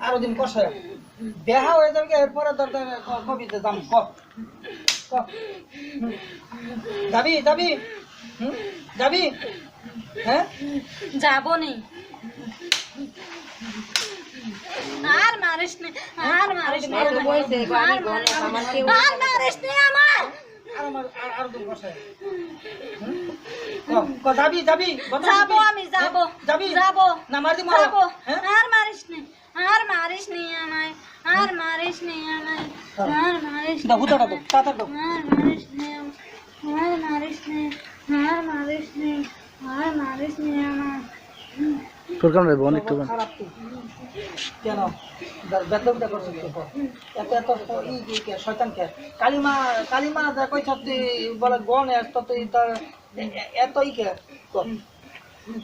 আরও দিন কষায় দেহা হয়ে যাবে এরপরে দরকার কবিতে দাম ক। যাবি যাবি? যাবি? হ্যাঁ? যাব নি আর মারিস নি। আর মারিস নি। আর মারিস নি আমার। আর আর- আরও কষায় যাবি যাবি আমি যাব হ্যাঁ? যাবি? যাব। না মারদি যাব। হ্যাঁ? আর মারিস নি আর মারিস নি আমায় আর মারিস নি আমায় আর মারিস নি দাও হুতাটা দাও তাড়াতাড়ি দাও। আর মারিস নি আর মারিস নি আর মারিস নি আর মারিস নি আমায়। তোর কেমন রে বোন একটু কেন? করছ কে এত এত ই কে শয়তান কে? কালিমা কালিমা যা কইছ তুই বলে গণ এত তুই তার 要要要多一个嗯嗯。